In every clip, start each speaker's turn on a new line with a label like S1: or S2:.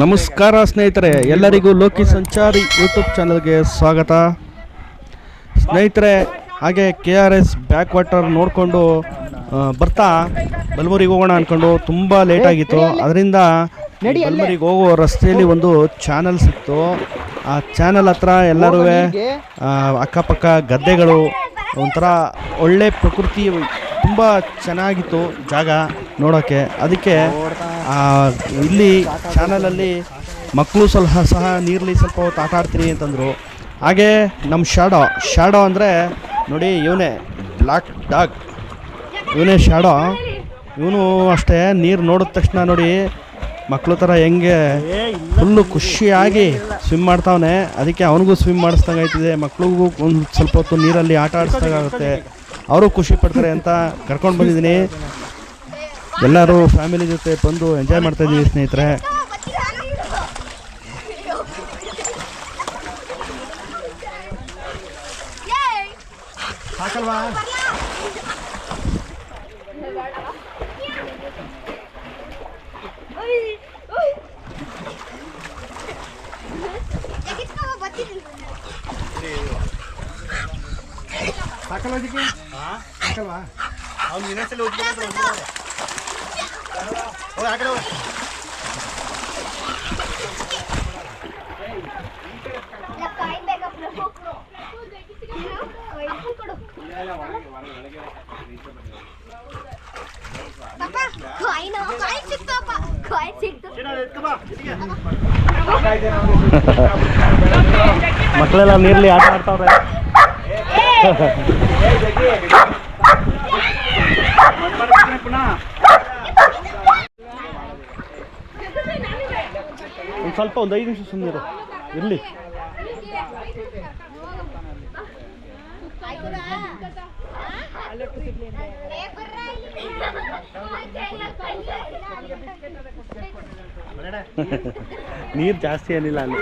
S1: ನಮಸ್ಕಾರ ಸ್ನೇಹಿತರೆ ಎಲ್ಲರಿಗೂ ಲೋಕಿ ಸಂಚಾರಿ ಯೂಟ್ಯೂಬ್ ಚಾನಲ್ಗೆ ಸ್ವಾಗತ. ಸ್ನೇಹಿತರೆ ಹಾಗೆ K R S back water ನೋಡಿಕೊಂಡು ಬರ್ತಾ ಬಲ್ಮೂರಿಗೆ ಹೋಗೋಣ ಅಂದ್ಕೊಂಡು ತುಂಬ ಲೇಟ್ ಆಗಿತ್ತು. ಅದರಿಂದ ಬಲ್ಮೂರಿಗೆ ಹೋಗೋ ರಸ್ತೆಯಲ್ಲಿ ಒಂದು ಚಾನಲ್ ಸಿಕ್ತು. ಆ ಚಾನಲ್ ಹತ್ರ ಎಲ್ಲರೂ ಅಕ್ಕಪಕ್ಕ ಗದ್ದೆಗಳು ಒಂಥರ ಒಳ್ಳೆ ಪ್ರಕೃತಿ ತುಂಬ ಚೆನ್ನಾಗಿತ್ತು ಜಾಗ ನೋಡೋಕ್ಕೆ ಅದಕ್ಕೆ ಇಲ್ಲಿ ಚಾನಲಲ್ಲಿ ಮಕ್ಕಳು ಸ್ವಲ್ಪ ಸಹ ನೀರಲ್ಲಿ ಸ್ವಲ್ಪ ಹೊತ್ತು ಆಟ ಆಡ್ತೀನಿ ಅಂತಂದರು. ಹಾಗೆ ನಮ್ಮ ಶ್ಯಾಡೋ ಶ್ಯಾಡೋ ಅಂದರೆ ನೋಡಿ ಇವನೇ ಬ್ಲ್ಯಾಕ್ ಡಾಗ್. ಇವನೇ ಶ್ಯಾಡೋ ಇವನು ಅಷ್ಟೇ ನೀರು ನೋಡಿದ ತಕ್ಷಣ ನೋಡಿ ಮಕ್ಕಳು ಥರ ಹೆಂಗೆ ಫುಲ್ಲು ಖುಷಿಯಾಗಿ ಸ್ವಿಮ್ ಮಾಡ್ತಾವನೆ. ಅದಕ್ಕೆ ಅವನಿಗೂ ಸ್ವಿಮ್ ಮಾಡಿಸ್ದಂಗೆ ಆಯ್ತಿದೆ. ಮಕ್ಳಿಗೂ ಒಂದು ಸ್ವಲ್ಪ ಹೊತ್ತು ನೀರಲ್ಲಿ ಆಟ ಆಡಿಸ್ದಾಗುತ್ತೆ ಅವರು ಖುಷಿ ಪಡ್ತಾರೆ ಅಂತ ಕರ್ಕೊಂಡು ಬಂದಿದ್ದೀನಿ. ಎಲ್ಲರೂ ಫ್ಯಾಮಿಲಿ ಜೊತೆ ಬಂದು ಎಂಜಾಯ್ ಮಾಡ್ತಾ ಇದ್ದೀವಿ ಸ್ನೇಹಿತರೆ. ಮಕ್ಕಳೆಲ್ಲ ನೀರಲ್ಲಿ ಆಟ ಆಡ್ತಾವ್ರೆ. ಒಂದು ಸ್ವಲ್ಪ ಒಂದು ಐದು ನಿಮಿಷ ಸುಮ್ಮನಿರು ಇರಲಿ. ನೀರು ಜಾಸ್ತಿ ಏನಿಲ್ಲ ಅಲ್ಲಿ.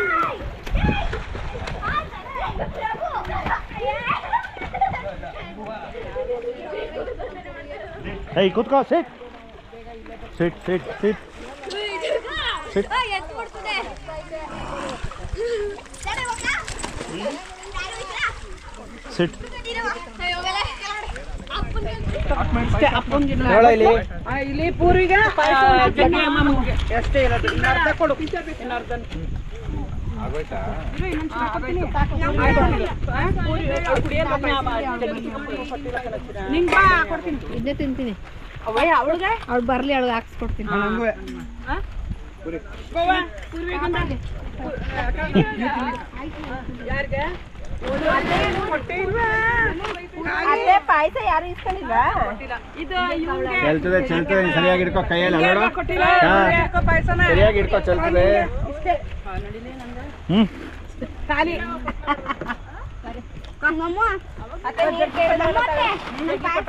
S1: ಏಯ್, ಕೂತ್ಕೋ ಸಿಟ್ ಸಿಟ್ ಸಿಟ್ ಸಿಟ್ ಸಿಟ್
S2: ಇಲ್ಲಿ. ಪೂರ್ವಿಗೆ? ಎಷ್ಟೇ ಇರೋದು. ಕೊಡು. ಕೊಡ್ತೀನಿ.
S3: ತಿಂತೀನಿ.
S2: ಅವ್ಳ್ಗೆ?
S3: ಅವ್ಳು ಬರ್ಲಿ ಅವಳಿಗೆ ಹಾಕ್ಸ್ಕೊಡ್ತೀನಿ ಪಾಯಸ ಯಾರು ಇಸ್ಕೊಂಡಿಲ್ವಾ.
S4: ಚೆಲ್ತದೆ ಚೆಲ್ತದೆ ಸರಿಯಾಗಿ ಇಡ್ಕೋ ಕೈಯಲ್ಲಿ
S2: ಪಾಯ್ಸನ?
S4: ಸರಿಯಾಗಿ ಹಿಡ್ಕೊ ಚೆಲ್ತದೆ.
S1: ಹ್ಮ್.
S2: ಖಾಲಿ. ನಿನ್ ಪಾಯ್ಸ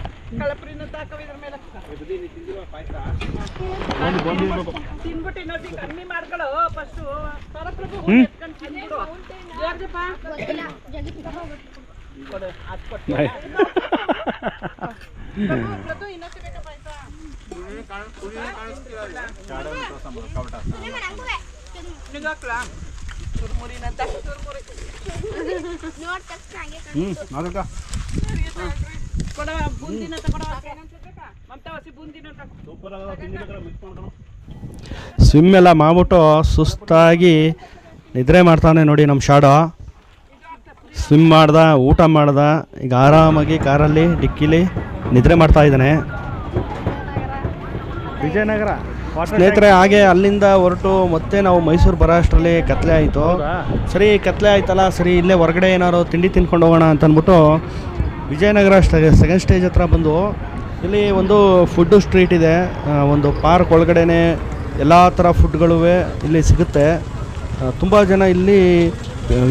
S2: ತಿನ್ಬಿಟ್ಟು ಇನ್ನೊಂದು ಕಮ್ಮಿ ಮಾಡ್ಕೊಳ್ಳೋ ಫಸ್ಟು ಸರಪ್ರಭು
S1: ಹ್ಮ್.
S2: ಎತ್ಕೊಂಡ್ ತಿನ್ಬಿಡು. ಯಾರ್ದಪ್ಪ? ಕೊಡು, ಅದ್ ಕೊಟ್ಟು. ಪ್ರಭು, ಪ್ರಭು, ಇನ್ನೊಂದು ಬೇಕಾ ಪಾಯ್ಸ? ನಿಂಗ್ ಹಾಕ್ಲಾ? ಚುರ್ಮುರಿನಂತ ಚುರ್ಮುರಿ.
S1: ಹ್ಞೂ ಅದಕ್ಕ
S2: ಕೊಡವ,
S1: ಸ್ವಿಮ್ ಎಲ್ಲ ಮಾಡ್ಬಿಟ್ಟು ಸುಸ್ತಾಗಿ ನಿದ್ರೆ ಮಾಡ್ತಾನೆ ನೋಡಿ ನಮ್ಮ ಶಾಡೋ. ಸ್ವಿಮ್ ಮಾಡ್ದ ಊಟ ಮಾಡ್ದ ಈಗ ಆರಾಮಾಗಿ ಕಾರಲ್ಲಿ ಡಿಕ್ಕಿಲಿ ನಿದ್ರೆ ಮಾಡ್ತಾ ಇದ್ದಾನೆ. ವಿಜಯನಗರ ಸ್ನೇಹಿತರೆ ಹಾಗೆ ಅಲ್ಲಿಂದ ಹೊರಟು ಮತ್ತೆ ನಾವು ಮೈಸೂರು ಬರೋ ಅಷ್ಟರಲ್ಲಿ ಕತ್ಲೆ ಆಯಿತು. ಸರಿ ಕತ್ಲೆ ಆಯ್ತಲ್ಲ ಸರಿ ಇಲ್ಲೇ ಹೊರಗಡೆ ಏನಾದ್ರು ತಿಂಡಿ ತಿನ್ಕೊಂಡು ಹೋಗೋಣ ಅಂತ ಅಂದ್ಬಿಟ್ಟು ವಿಜಯನಗರ ಸೆಕೆಂಡ್ ಸ್ಟೇಜ್ ಹತ್ರ ಬಂದು ಇಲ್ಲಿ ಒಂದು ಫುಡ್ಡು ಸ್ಟ್ರೀಟ್ ಇದೆ. ಒಂದು ಪಾರ್ಕ್ ಒಳಗಡೆನೆ ಎಲ್ಲ ಥರ ಫುಡ್ಗಳು ಇಲ್ಲಿ ಸಿಗುತ್ತೆ. ತುಂಬ ಜನ ಇಲ್ಲಿ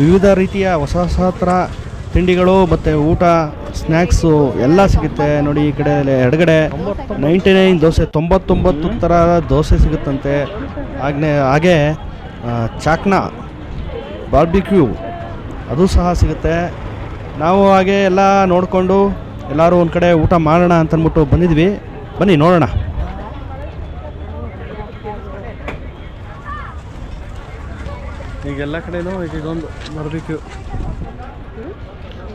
S1: ವಿವಿಧ ರೀತಿಯ ಹೊಸ ಹೊಸ ಥರ ತಿಂಡಿಗಳು ಮತ್ತು ಊಟ ಸ್ನ್ಯಾಕ್ಸು ಎಲ್ಲ ಸಿಗುತ್ತೆ. ನೋಡಿ ಈ ಕಡೆ ಎಡಗಡೆ ನೈಂಟಿ ನೈನ್ ದೋಸೆ, ತೊಂಬತ್ತೊಂಬತ್ತು ಥರ ದೋಸೆ ಸಿಗುತ್ತಂತೆ. ಆಗ್ನೇ, ಹಾಗೆ ಚಾಕ್ನ ಬಾರ್ಬಿಕ್ಯೂ ಅದು ಸಹ ಸಿಗುತ್ತೆ. ನಾವು ಹಾಗೆ ಎಲ್ಲ ನೋಡಿಕೊಂಡು ಎಲ್ಲರೂ ಒಂದು ಕಡೆ ಊಟ ಮಾಡೋಣ ಅಂತಂದ್ಬಿಟ್ಟು ಬಂದಿದ್ವಿ. ಬನ್ನಿ ನೋಡೋಣ. ಈಗ ಎಲ್ಲ ಕಡೆನೂ ಈಗ ಇದೊಂದು ಬರ್ಬಿಕ್ಯೂ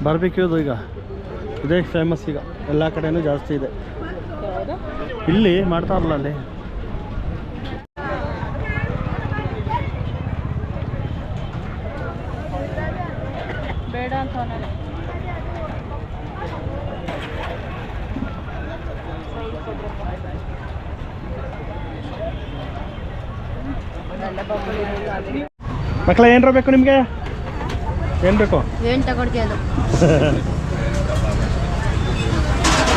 S1: ಬರ್ಬಿಕ್ಯೂದು ಈಗ ಇದೇ ಫೇಮಸ್ ಈಗ. ಎಲ್ಲ ಕಡೆನೂ ಜಾಸ್ತಿ ಇದೆ. ಇಲ್ಲಿ ಮಾಡ್ತಾರಲ್ಲ ಅಲ್ಲಿ. ಮಕ್ಕಳ ಏನರ ಬೇಕು ನಿಮಗೆ? ಏನು ಬೇಕು?
S3: ಏನು ತಗೊಳ್ತೀಯ ಅದು?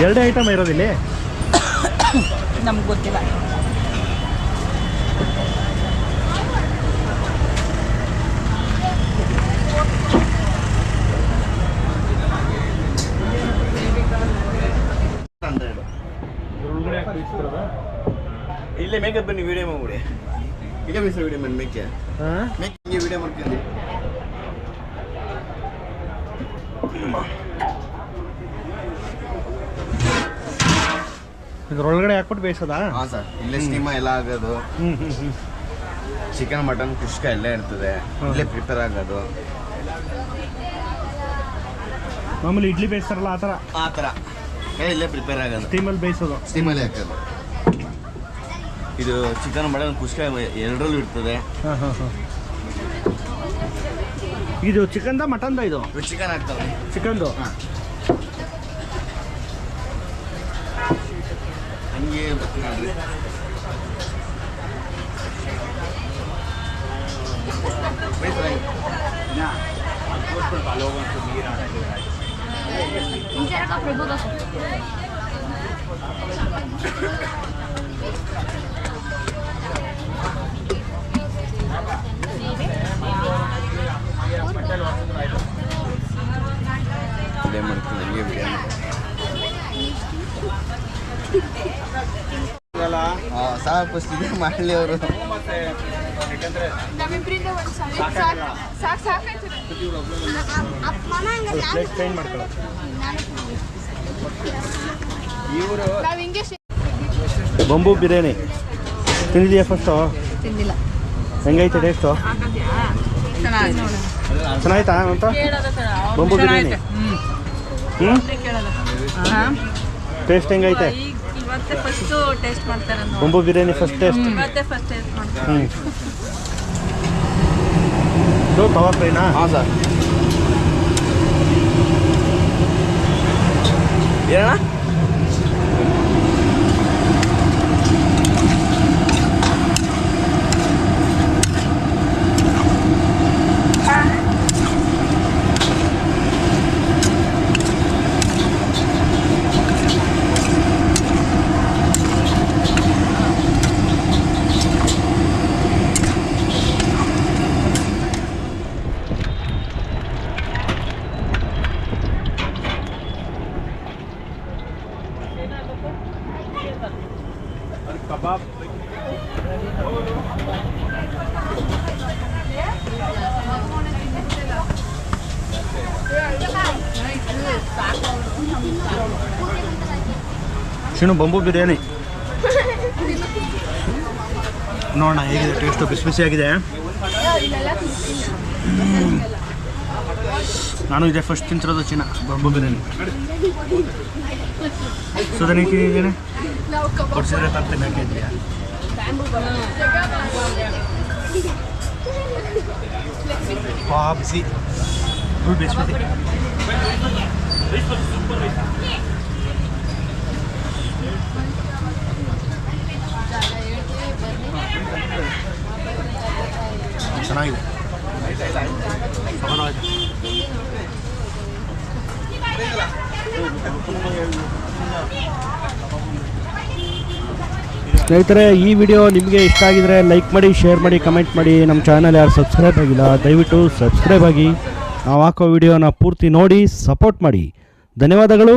S1: ಎರಡೇ ಐಟಮ್ ಇರೋದಿಲ್ಲಿ
S2: ನಮ್ಗೆ ಗೊತ್ತಿಲ್ಲ.
S4: ಇಲ್ಲೇ ಮೇಕಪ್ ಬನ್ನಿ ವಿಡಿಯೋ ಮಾಡ್ಬಿಡಿ. ಮೇಕಪ್ ಮಿಸ್ ವಿಡಿಯೋ ಮಾಡಿ ಮೇಕೆ? ಮಾಡ್ಕೊಂಡು
S1: ಇದ್ರೊಳಗಡೆ ಹಾಕ್ಬಿಟ್ಟು ಬೇಯಿಸೋದಾ?
S4: ಹಾಂ ಸರ್ ಇಲ್ಲೇ ಸ್ಟೀಮ ಎಲ್ಲ ಆಗೋದು. ಚಿಕನ್ ಮಟನ್ ಕುಷ್ಕ ಎಲ್ಲ ಇರ್ತದೆ. ಇಲ್ಲೇ ಪ್ರಿಪೇರ್ ಆಗೋದು.
S1: ಮಾಮೂಲಿ ಇಡ್ಲಿ ಬೇಯಿಸ್ತಾರಲ್ಲ ಆ ಥರ?
S4: ಆ ಥರ. ಇಲ್ಲೇ ಪ್ರಿಪೇರ್ ಆಗೋದು.
S1: ಸ್ಟೀಮಲ್ಲಿ ಬೇಯಿಸೋದು.
S4: ಸ್ಟೀಮಲ್ಲಿ ಹಾಕೋದು. ಇದು ಚಿಕನ್ ಮಟನ್ ಕುಷ್ಕ ಎರಡರಲ್ಲೂ ಇರ್ತದೆ.
S1: ಹಾಂ ಹಾಂ ಹಾಂ. ಇದು ಚಿಕನ್ದ ಮಟನ್ದ ಇದು?
S4: ಇವು ಚಿಕನ್ ಹಾಕ್ತವೆ
S1: ಚಿಕನ್ದು?
S4: ಹಂಗೆ ನೋಡ್ರಿ ವಿಡಿಯೋ ಮಾಡ್ತೀನಿ ಹಂಗೆ ವಿಡಿಯೋ ಸಾಕು ಮಾಡಲಿ ಅವರು
S1: ಬಂಬು ಬಿರಿಯಾನಿ ತಿಂದಿದೆಯಾ ಫಸ್ಟು
S3: ತಿಂದಿಲ್ಲ.
S1: ಹೆಂಗೈತೆ ಟೇಸ್ಟು ಚೆನ್ನಾಯ್ತಾ ಅಂತ? ಬೊಂಬು ಬಿರಿಯಾನಿ. ಹ್ಞೂ ಟೇಸ್ಟ್ ಹೆಂಗೈತೆ? ಬೊಂಬು ಬಿರಿಯಾನಿ ಫಸ್ಟ್ ಟೇಸ್ಟ್ ಹ್ಞೂ ಇದು ತವಾ ಫ್ರೈನಾ?
S4: ಹಾಂ ಸರ್.
S1: ಶಿಣು ಬಂಬು ಬಿರಿಯಾನಿ. ನೋಡೋಣ ಹೇಗಿದೆ ಟೇಸ್ಟು ಬಿಸಿ ಬಿಸಿಯಾಗಿದೆ ನಾನು ಇದೇ ಫಸ್ಟ್ ತಿಂತಿರೋದು ಚಿನ್ನ ಬಂಬು ಬಿರಿಯಾನಿ. ಸುಧನಿ ತಿಂದಿದ್ದೇನೆ ಕೊಡ್ಸಿದ್ರೆ ತರ್ತೀನಿ ಬಿಸಿ ಫುಲ್ ಬಿಸಿ ಬಿಸಿ ಚೆನ್ನಾಗಿದೆ. ಸ್ನೇಹಿತರೆ, ಈ ವಿಡಿಯೋ ನಿಮಗೆ ಇಷ್ಟ ಆಗಿದರೆ ಲೈಕ್ ಮಾಡಿ, ಶೇರ್ ಮಾಡಿ, ಕಮೆಂಟ್ ಮಾಡಿ. ನಮ್ಮ ಚಾನಲ್ ಯಾರು ಸಬ್ಸ್ಕ್ರೈಬ್ ಆಗಿಲ್ಲ, ದಯವಿಟ್ಟು ಸಬ್ಸ್ಕ್ರೈಬ್ ಆಗಿ. ನಾವು ಹಾಕೋ ವಿಡಿಯೋನ ಪೂರ್ತಿ ನೋಡಿ, ಸಪೋರ್ಟ್ ಮಾಡಿ. ಧನ್ಯವಾದಗಳು.